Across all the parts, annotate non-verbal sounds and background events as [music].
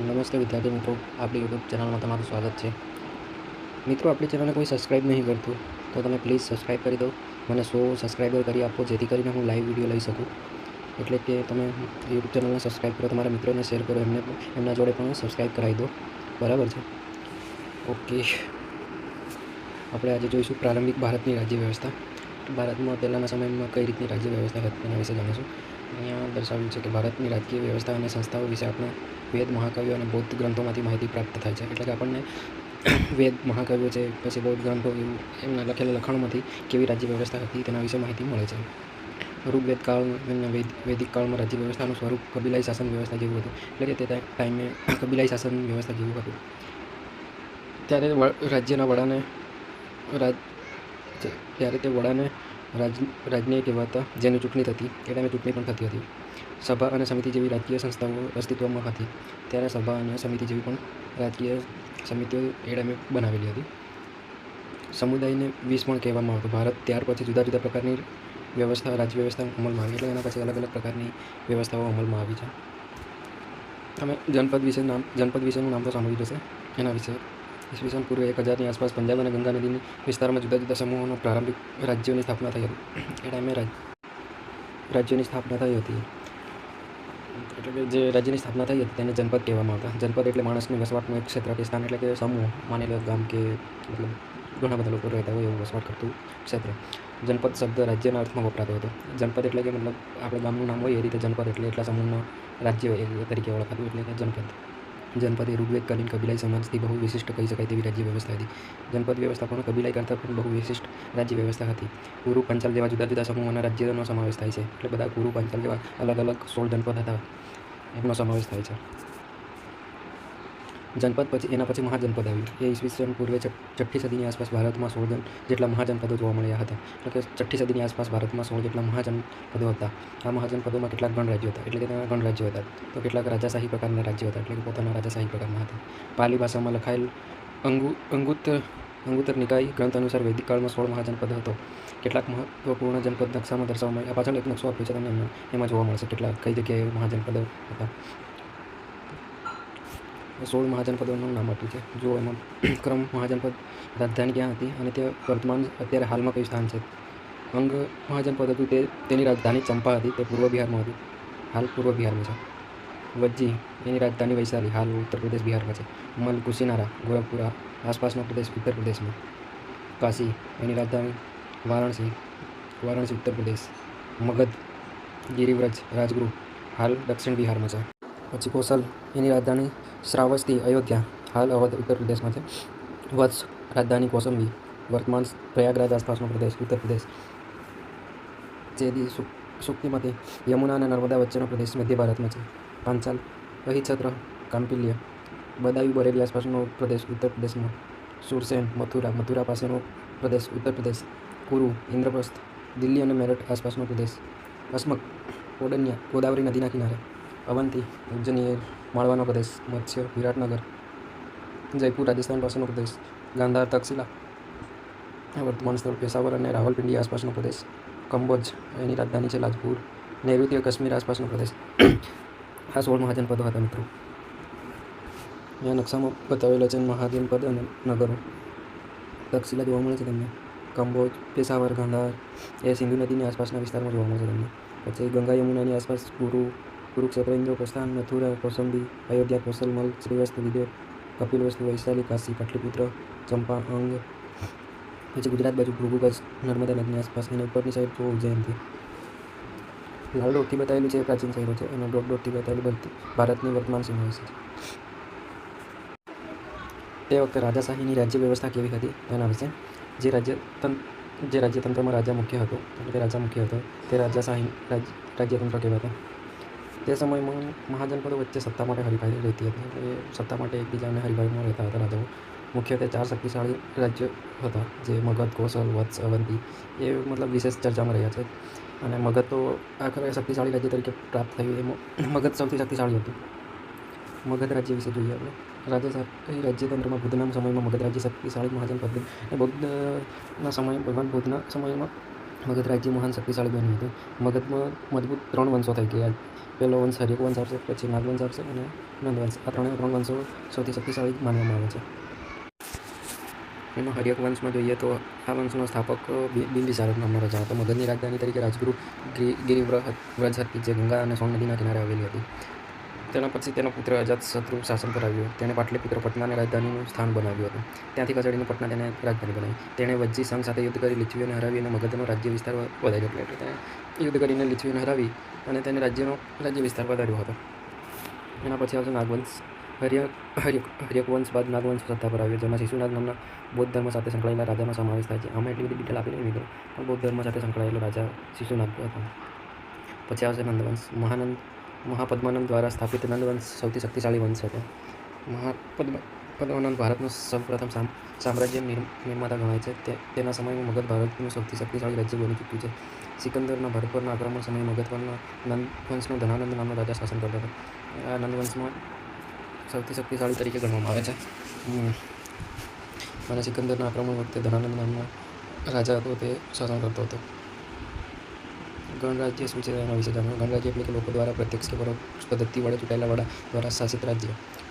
નમસ્તે વિદ્યાર્થી મિત્રો, આપણી યુટ્યુબ ચેનલમાં તમારું સ્વાગત છે. મિત્રો, આપણી ચેનલને કોઈ સબસ્ક્રાઈબ નહીં કરતું, તો તમે પ્લીઝ સબસ્ક્રાઈબ કરી દો. મને સો સબસ્ક્રાઈબર કરી આપો, જેથી કરીને હું લાઈવ વીડિયો લઈ શકું. એટલે કે તમે યુટ્યુબ ચેનલને સબસ્ક્રાઈબ કરો, તમારા મિત્રોને શેર કરો, એમને એમના જોડે પણ સબસ્ક્રાઈબ કરાવી દો. બરાબર છે? ઓકે આપણે આજે જોઈશું પ્રારંભિક ભારતની રાજ્ય વ્યવસ્થા ભારતમાં પહેલાંના સમયમાં કઈ રીતની રાજ્ય વ્યવસ્થા હતી તેના વિશે જાણીશું? અહીંયા દર્શાવ્યું છે કે ભારતની રાજકીય વ્યવસ્થા અને સંસ્થાઓ વિશે આપણે વેદ મહાકાવ્યો અને બૌદ્ધ ગ્રંથોમાંથી માહિતી પ્રાપ્ત થાય છે. એટલે કે આપણને [coughs] વેદ મહાકાવ્યો છે, પછી બૌદ્ધ ગ્રંથો એવું એમના લખેલા લખાણોમાંથી કેવી રાજ્ય વ્યવસ્થા હતી તેના વિશે માહિતી મળે છે. ઋગ્વેદ કાળ વૈદિક કાળમાં રાજ્ય વ્યવસ્થાનું સ્વરૂપ કબીલાઈ શાસન વ્યવસ્થા જેવું હતું. એટલે કે તે ટાઈમે કબીલાઈ શાસન વ્યવસ્થા જેવું હતું. ત્યારે રાજ્યના વડાને, રાજ, ત્યારે તે વડાને રાજ રાજ્ય કહેવાતા જેની ચૂંટણી થતી, એ ટાઈમે ચૂંટણી પણ થતી હતી. સભા અને સમિતિ જેવી રાજકીય સંસ્થાઓ અસ્તિત્વમાં હતી. ત્યારે સભા અને સમિતિ જેવી પણ રાજકીય સમિતિઓ એ ટાઈમે બનાવેલી હતી. સમુદાયને વીસ પણ કહેવામાં આવતું. ભારત ત્યાર પછી જુદા જુદા પ્રકારની વ્યવસ્થા, રાજ્ય વ્યવસ્થા અમલમાં આવી. એટલે એના પછી અલગ અલગ પ્રકારની વ્યવસ્થાઓ અમલમાં આવી છે. તમે જનપદ વિશે નામ, જનપદ વિશેનું નામ તો સાંભળ્યું હશે. એના વિશે ઈસવીસન પૂર્વે એક હજારની આસપાસ પંજાબ અને ગંગા નદીની વિસ્તારમાં જુદા જુદા સમૂહોનો પ્રારંભિક રાજ્યોની સ્થાપના થઈ હતી. એ ટાઈમે રાજ રાજ્યોની સ્થાપના થઈ હતી. એટલે કે જે રાજ્યની સ્થાપના થઈ હતી તેને જનપદ કહેવામાં આવતા. જનપદ એટલે માણસની વસવાટનું એક ક્ષેત્ર કે સ્થાન એટલે કે સમૂહ. માની લો ગામ કે મતલબ ઘણા બધા લોકો રહેતા હોય એવું વસવાટ કરતું ક્ષેત્ર. જનપદ શબ્દ રાજ્યના અર્થમાં વપરાતો હતો. જનપદ એટલે કે મતલબ આપણે ગામનું નામ હોય એ રીતે જનપદ એટલે એટલા સમૂહના રાજ્ય તરીકે ઓળખાતું એટલે કે જનપદ. જનપદ એ ઋગ્વેદકાલીન કબીલાઈ સમાજથી બહુ વિશિષ્ટ કહી શકાય તેવી રાજ્ય વ્યવસ્થા હતી જનપદ વ્યવસ્થા પણ કબીલાઈ કરતાં પણ બહુ વિશિષ્ટ રાજ્ય વ્યવસ્થા હતી કુરુ પંચાલ જેવા જુદા જુદા સમૂહોના રાજ્યનો સમાવેશ થાય છે એટલે બધા કુરુ પંચાલ જેવા અલગ અલગ સોળ જનપદ હતા એમનો સમાવેશ થાય છે જનપદ પછી, એના પછી મહાજનપદ આવ્યું. એ ઈસવીસન પૂર્વે છઠ્ઠી સદીની આસપાસ ભારતમાં સોળ જેટલા મહાજનપદો જોવા મળ્યા હતા. એટલે કે છઠ્ઠી સદીની આસપાસ ભારતમાં સોળ જેટલા મહાજનપદો હતા. આ મહાજનપદોમાં કેટલાક ગણ રાજ્યો હતા. એટલે કે તેના ગણ રાજ્યો હતા. તો કેટલાક રાજાશાહી પ્રકારના રાજ્યો હતા. એટલે કે પોતાના રાજાશાહી પ્રકારના હતા. પાલી ભાષામાં લખાયેલ અંગુ, અંગુત, અંગુતર નિકાય ગ્રંથ અનુસાર વૈદિક કાળમાં સોળ મહાજનપદ હતો. કેટલાક મહત્વપૂર્ણ જનપદ નકશામાં દર્શાવવામાં આવ્યા. પાછળ એક નકશો આપ્યો છે તમને એમાં જોવા મળશે કેટલા કઈ જગ્યાએ મહાજનપદો હતા. સોળ મહાજનપદોનું નામ આપ્યું છે. જો એમાં [clears throat] ક્રમ મહાજનપદ રાજધાની ક્યાં હતી અને તે વર્તમાન અત્યારે હાલમાં કયું સ્થાન છે? અંગ મહાજનપદ હતું તે, તેની રાજધાની ચંપા હતી, તે પૂર્વ બિહારમાં હતી. હાલ પૂર્વ બિહારમાં છે. વજ્જી, એની રાજધાની વૈશાલી, હાલ ઉત્તર પ્રદેશ બિહારમાં છે. મલ કુશીનારા, ગોરખપુરા, આસપાસનો પ્રદેશ ઉત્તર પ્રદેશમાં. કાશી, એની રાજધાની વારાણસી વારાણસી, ઉત્તર પ્રદેશ. મગધ, ગિરિવ્રજ રાજગૃહ, હાલ દક્ષિણ બિહારમાં છે. પછી કોસલ, એની રાજધાની શ્રાવસ્તી, અયોધ્યા, હાલ અવધ ઉત્તર પ્રદેશમાં છે વત્સ રાજધાની કોસંબી, વર્તમાન પ્રયાગરાજ આસપાસનો પ્રદેશ, ઉત્તર પ્રદેશ. ચેદી સુક- સુક્તિમતી યમુના અને નર્મદા વચ્ચેનો પ્રદેશ મધ્ય ભારતમાં છે. પાંચાલ, અહિછત્ર, કાંપિલ્ય, બદાયુ, બરેલી આસપાસનો પ્રદેશ ઉત્તર પ્રદેશમાં. સુરસેન, મથુરા મથુરા પાસેનો પ્રદેશ ઉત્તર પ્રદેશ. કુરુ, ઇન્દ્રપ્રસ્થ, દિલ્હી અને મેરઠ આસપાસનો પ્રદેશ. અસ્મક કોડન્યા, ગોદાવરી નદીના કિનારે. અવંતી, ઉજ્જૈની માળવાનો પ્રદેશ, મત્સ્ય, વિરાટનગર, જયપુર, રાજસ્થાન પાસેનો પ્રદેશ, ગાંધાર, તક્ષશિલા વર્તમાન સ્થળ પેશાવર અને રાવલપિંડી આસપાસનો પ્રદેશ, કંબોજ, એની રાજધાની છે લાજપુર નૈઋત્ય કાશ્મીર આસપાસનો પ્રદેશ. આ સોળ મહાજનપદો હતા મિત્રો. અહીંયા નકશામાં બતાવેલા છે મહાજનપદ અને નગરો. તક્ષશિલા જોવા મળે છે તમને. કંબોજ, પેશાવર, ગાંધાર, એ સિંધુ નદીની આસપાસના વિસ્તારમાં જોવા મળે છે તમને. પછી ગંગા યમુનાની આસપાસ ગુરુ કુરુક્ષેત્ર ઇન્દ્રપ્રસ્થાન મથુરા, કૌસંબી, અયોધ્યા કૌશલમલ શ્રીવસ્ત વિદ્યો કપિલવસ્તુ વૈશાલી, કાશી પાટલીપુત્ર ચંપા, અંગ. પછી ગુજરાત બાજુ ભૃગુગજ, નર્મદા નદીની આસપાસ એની ઉપરની સાઈડ તો ઉજ્જૈનથી. લાલ ડોટથી બતાવેલું છે, પ્રાચીન શહેરો છે, અને ડોટ ડોટથી બતાવેલું ભારતની વર્તમાન સીમા વિશે છે. તે વખતે રાજાશાહીની રાજ્ય વ્યવસ્થા કેવી હતી? તેના વિશે. જે રાજ્ય તં, જે રાજ્યતંત્રમાં રાજા મુખ્ય હતો, એટલે કે રાજા મુખ્ય હતો, તે રાજાશાહી રાજ, રાજ્યતંત્ર કહેવાતા. તે સમયમાં મહાજનપદો વચ્ચે સત્તા માટે હરીફાઈ રહેતી હતી એટલે સત્તા માટે એકબીજાને હરીફાઈમાં રહેતા હતા રાજાઓ. મુખ્યત્વે ચાર શક્તિશાળી રાજ્ય હતા, જે મગધ, કૌશલ, વત્સ, અવંતી, એ મતલબ વિશેષ ચર્ચામાં રહ્યા છે. અને મગધ તો આખરે શક્તિશાળી રાજ્ય તરીકે પ્રાપ્ત થયું, એમાં મગધ સૌથી શક્તિશાળી હતું. મગધ રાજ્ય વિશે જોઈએ આપણે. રાજ્ય રાજ્યતંત્રમાં બુદ્ધના સમયમાં મગધ રાજ્ય શક્તિશાળી મહાજનપદ બન્યું. અને બુદ્ધના સમય, ભગવાન બુદ્ધના સમયમાં મગધ રાજ્ય મહાન શક્તિશાળી બન્યું હતું. મગધમાં મજબૂત ત્રણ વંશો થઈ ગયા. પહેલો વંશ હર્યક વંશ આવશે પછી નાગવંશ આવશે અને નંદવંશ આ ત્રણે ત્રણ વંશો સૌથી શક્તિશાળી માનવામાં આવે છે. એમાં હરિયક વંશમાં જોઈએ તો આ વંશનો સ્થાપક બિ- બિંબિસાર નામનો રાજા હતો. મગધની રાજધાની તરીકે રાજગુરુ ગિરિવ્રજ હતી જે ગંગા અને સોન નદીના કિનારે આવેલી હતી. તેના પછી તેનો પુત્ર અજાતશત્રુ શાસન કરાવ્યું તેણે પાટલીપુત્ર પટનાને રાજધાનીનું સ્થાન બનાવ્યું હતું. ત્યાંથી ખસેડીને પટના તેને રાજધાની બનાવી. તેણે વજ્જી સંઘ સાથે યુદ્ધ કરી લીછવીઓને હરાવી અને મગધનો રાજ્ય વિસ્તાર વધાર્યો. એટલે તેણે યુદ્ધ કરીને લીછવીઓને હરાવી અને તેને રાજ્યનો, રાજ્ય વિસ્તાર વધાર્યો હતો. એના પછી આવશે નાગવંશ. હર્ય હર્યક વંશ બાદ નાગવંશ સત્તા પર આવ્યો, જેમાં શિશુનાથ નામના બૌદ્ધ ધર્મ સાથે સંકળાયેલા રાજાનો સમાવેશ થાય છે. આમાં એટલી બધી ડિટેલ આપી નહીં મિત્રો પણ બૌદ્ધ ધર્મ સાથે સંકળાયેલો રાજા શિશુનાથ હતો. પછી આવશે નંદવંશ. મહાનંદ મહાપદ્માનંદ દ્વારા સ્થાપિત નંદવંશ સૌથી શક્તિશાળી વંશ હતો. મહાપદ્મ, પદ્માનંદ ભારતનું સૌપ્રથમ સામ, સામ્રાજ્ય નિર્મ- નિર્માતા ગણાય છે. તેના સમયમાં મગધ ભારતનું સૌથી શક્તિશાળી રાજ્ય બની ચૂક્યું છે. સિકંદરના ભારત આક્રમણ સમયે મગધ પરના નંદ વંશનો ધનાનંદ નામનો રાજા શાસન કરતો હતો. આ નંદવંશમાં સૌથી શક્તિશાળી તરીકે ગણવામાં આવે છે. અને સિકંદરના આક્રમણ વખતે ધનાનંદ નામનો રાજા હતો. તે શાસન કરતો હતો. ગણરાજ્ય શું છે એના વિશે જાણો? ગણરાજ્ય એટલે કે લોકો દ્વારા પ્રત્યક્ષ કે પરોક્ષ પદ્ધતિ વડે ચૂંટાયેલા વડા દ્વારા શાસિત રાજ્ય.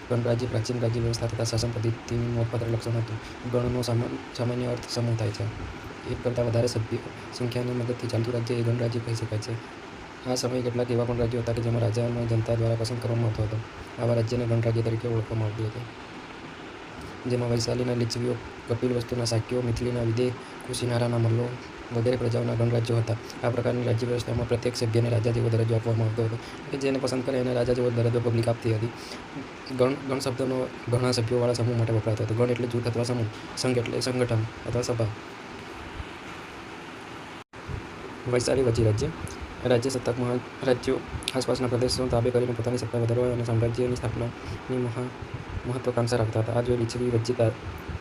ગણરાજ્ય પ્રાચીન રાજ્ય વ્યવસ્થા તથા શાસન પદ્ધતિનું નોંધપાત્ર લક્ષણ હતું. ગણનો સામાન, સામાન્ય અર્થ સમૂહ થાય છે. એક કરતાં વધારે સભ્ય સંખ્યાની મદદથી ચાલતું રાજ્ય એ ગણરાજ્ય કહી શકાય છે. આ સમયે કેટલાક એવા પણ રાજ્યો હતા કે જેમાં રાજા જનતા દ્વારા પસંદ કરવામાં આવતો હતો. આવા રાજ્યને ગણરાજ્ય તરીકે ઓળખવામાં આવ્યું હતું. જેમાં વૈશાલીના લીચવીઓ, કપિલ વસ્તુના સાક્યો, મિથિલીના વિદેહ કુશીનારાના મલ્લો વગેરે પ્રજાઓના ગણરાજ્યો હતા. આ પ્રકારની રાજ્ય વ્યવસ્થામાં પ્રત્યેક સભ્યને રાજા જેવો દરજ્જો આપવામાં આવતો હતો. કે જેને પસંદ કરે એને રાજા જેવો દરજ્જો પબ્લિક આપતી હતી. ગણ ગણ શબ્દનો ઘણા સભ્યોવાળા સમૂહ માટે વપરાતો હતો. ગણ એટલે જૂથ અથવા સમૂહ, સંઘ એટલે સંગઠન અથવા સભા. વૈશાલી વચ્ચે રાજ્ય. રાજ્ય સત્તાક મહા રાજ્યો આસપાસના પ્રદેશો તાબે કરીને પોતાની સત્તા વધારવા અને સામ્રાજ્યની સ્થાપનાની મહા મહત્વાકાંક્ષા રાખતા હતા. આ જો લીછવી વચ્ચે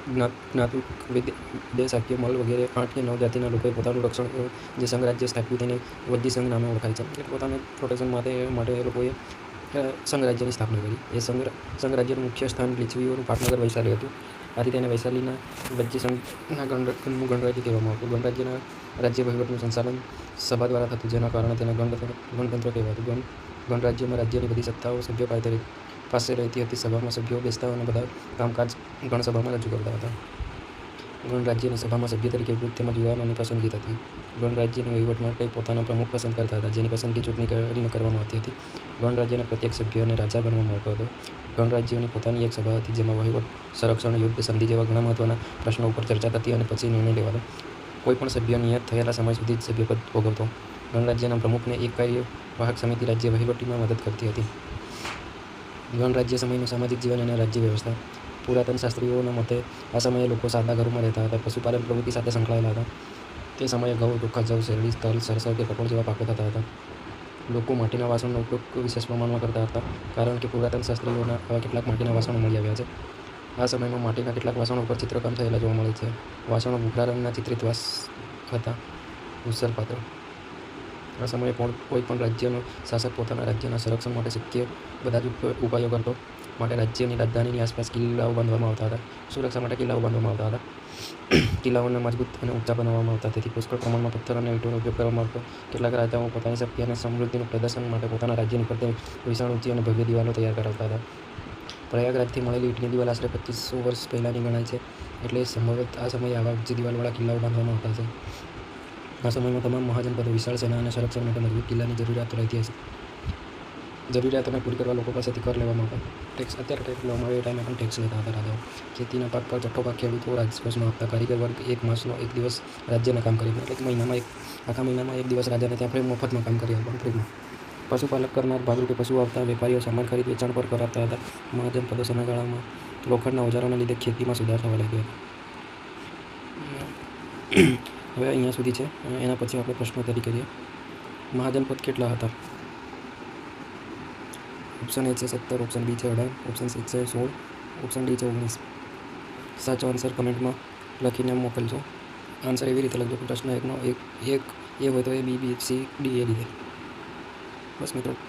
જ્ઞાતુક વિદેશ મલ વગેરે આઠ કે નવ જાતિના લોકોએ પોતાનું રક્ષણ જે સંઘ રાજ્ય સ્થાપ્યું તેને વજ્જી સંઘ નામે ઓળખાય છે. એટલે પોતાને પ્રોટેક્શન માટે માટે લોકોએ અ, સંઘ રાજ્યની સ્થાપના કરી. એ સંઘ સંઘરાજ્યનું મુખ્ય સ્થાન લીછવીઓનું પાટનગર વૈશાલી હતું. આથી તેને વૈશાલીના વજ્જી સંઘના ગણ ગણનું ગણરાજ્ય કહેવામાં આવતું. ગણરાજ્યના રાજ્ય વહીવટનું સંચાલન સભા દ્વારા થતું જેના કારણે તેને ગણતંત્ર ગણતંત્ર કહેવાતું. ગણ ગણરાજ્યમાં રાજ્યની બધી સત્તાઓ સભ્યો પાસે રહેતી હતી. સભામાં સભ્યો બેસતા અને બધા કામકાજ ગણસભામાં રજૂ કરતા હતા. ગણરાજ્યની સભામાં સભ્ય તરીકે વૃદ્ધ તેમજ યુવાનોની પસંદગી થતી ગણરાજ્યના વહીવટ માટે પોતાના પ્રમુખ પસંદ કરતા હતા, જેની પસંદગી ચૂંટણી કરીને કરવામાં આવતી હતી. ગણરાજ્યના પ્રત્યેક સભ્યોને રાજા બનવામાં આવતો હતો. ગણ રાજ્યોની પોતાની એક સભા હતી, જેમાં વહીવટ, સંરક્ષણ યુદ્ધ સંધિ જેવા ઘણા મહત્ત્વના પ્રશ્નો ઉપર ચર્ચા થતી અને પછી નિર્ણય લેવાતો. કોઈ પણ સભ્ય નિયત થયેલા સમય સુધી જ સભ્યપદ ભોગવતો. ગણરાજ્યના પ્રમુખને એક કાર્યવાહક સમિતિ રાજ્ય વહીવટીમાં મદદ કરતી હતી. ગણરાજ્ય સમયનું સામાજિક જીવન અને રાજ્ય વ્યવસ્થા. પુરાતન શાસ્ત્રીઓના મતે આ સમયે લોકો સાદા ઘરોમાં રહેતા હતા પશુપાલન પ્રવૃત્તિ સાથે સંકળાયેલા હતા તે સમયે ઘઉં ચોખ્ખા જવ શેરડી તલ સરસવ કે કપડ જેવા પાકો થતા હતા લોકો માટીના વાસણનો ઉપયોગ વિશેષ પ્રમાણમાં કરતા હતા કારણ કે પુરાતન શાસ્ત્રીઓના આવા કેટલાક માટીના વાસણો મળી આવ્યા છે આ સમયમાં માટીના કેટલાક વાસણો ઉપર ચિત્રકામ થયેલા જોવા મળે છે વાસણો ભૂખરા રંગના ચિત્રિત વાસ હતા ઉત્સર પાત્ર આ સમયે પણ કોઈ પણ રાજ્યનો શાસક પોતાના રાજ્યના સંરક્ષણ માટે શક્ય બધા જ ઉપ- ઉપાયો કરતો માટે રાજ્યની રાજધાનીની આસપાસ કિલ્લાઓ બાંધવામાં આવતા હતા. સુરક્ષા માટે કિલ્લાઓ બાંધવામાં આવતા હતા. [clears throat] કિલ્લાઓને મજબૂત અને ઊંચા બનાવવામાં આવતા. તેથી પુષ્કળ પ્રમાણમાં પથ્થર અને ઈંટોનો ઉપયોગ કરવામાં આવતો. કેટલાક રાજાઓ પોતાની શક્તિ અને સમૃદ્ધિનું પ્રદર્શન માટે પોતાના રાજ્યની ફરતે વિશાળ ઊંચી અને ભવ્ય દિવાલો તૈયાર કરાવતા હતા. પ્રયાગરાજથી મળેલી ઈંટની દિવાલ આશરે પચીસો વર્ષ પહેલાંની ગણાય છે. એટલે સંભવત આ સમયે આવા ઊંચી દિવાલવાળા કિલ્લાઓ બાંધવામાં આવતા છે આ સમયમાં તમામ મહાજનપદો, વિશાળ સેના અને સંરક્ષણ માટે મજબૂત કિલ્લાની જરૂરિયાત રહેતી હશે. જરૂરિયાતોને પૂરી કરવા લોકો પાસેથી કર લેવામાં આવતા ટેક્સ અત્યારે ટેક્સ લેવામાં આવે એ ટાઈમે પણ ટેક્સ લેતા હતા રાજાઓ ખેતીના પાક પર ચટ્ટો પાક ખેડૂતો રાજકોષમાં આપતા કારીગર વર્ગ એક માસનો એક દિવસ રાજ્યના કામ કરી એટલે કે મહિનામાં એક આખા મહિનામાં એક દિવસ રાજાને ત્યાં ફ્રી મફતમાં કામ કરી આપવાનું ફ્રીમાં પશુપાલક કરનાર ભાગરૂપે પશુ આવતા વેપારીઓ સામાન ખરીદ વેચાણ પર કરાવતા હતા. મહાજન પદો સમયગાળામાં લોખંડના ઓજારોના લીધે ખેતીમાં સુધાર થવા લાગ્યો હતો. હવે અહીંયા સુધી છે. એના પછી આપણે પ્રશ્નોત્તરી કરીએ મહાજનપદ કેટલા હતા? ઓપ્શન એ છે સત્તર ઓપ્શન બી છે અઢાર ઓપ્શન સી છે સોળ ઓપ્શન ડી છે ઓગણીસ સાચો આન્સર કમેન્ટમાં લખીને મોકલજો આન્સર એવી રીતે લખજો કે પ્રશ્ન એકનો એક એક એ હોય તો એ બી બી, સી, ડી, એ રીતે બસ મિત્રો.